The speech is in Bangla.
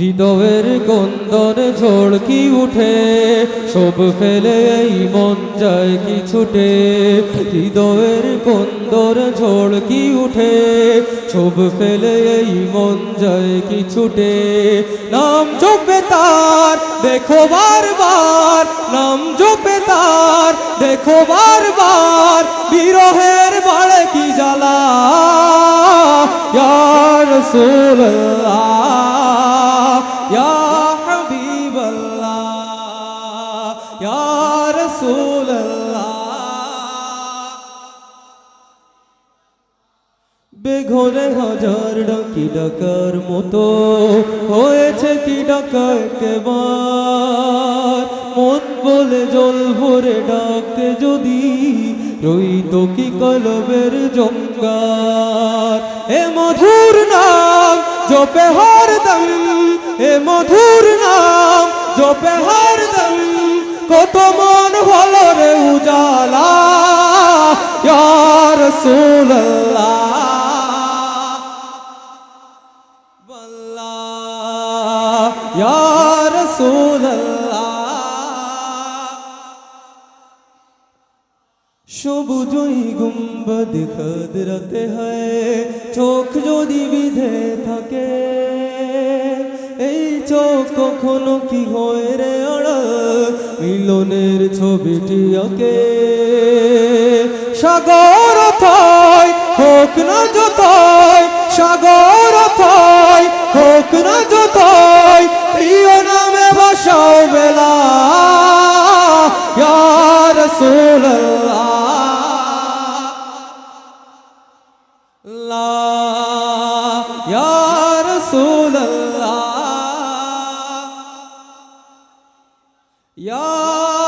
হৃদয়ের কন্দন ঝড়কি উঠে? সব ফেলে এই মন যায় কি ছুটে? হৃদয়ের কন্দর ঝড়কি উঠে? সব ফেলে এই মন যায় কি ছুটে? নাম জপে তার, দেখো বারবার। নাম জপে তার, দেখো বারবার। বিরহের বাড়ে কি জ্বালা? রাসূলুল্লাহ ইয়া রাসূলুল্লাহ বেঘরে হাজার ডাকি ডাকার মতো হয়েছে কি ডাকা একেবার মন বলে জল ভরে ডাকতে যদি রইত কি কলবের জঙ্গার? এ মধুর নাম, জপে হরদম এ মধুর নাম, জপে হরদম কত মন ভালো রে উজালা, ইয়া ইয়া গুম্বদ খদরতে হয়, চোখ যদি বিধে থাকে, এই চোখ কখনো কি হয় রে মিলনের ছবিটি আঁকে। সাগর থয় হোক না যতই সাগর থয় হোক না যতই প্রিয় নামে বসাও বেলা। ইয়া রাসূলুল্লাহ। লা 要。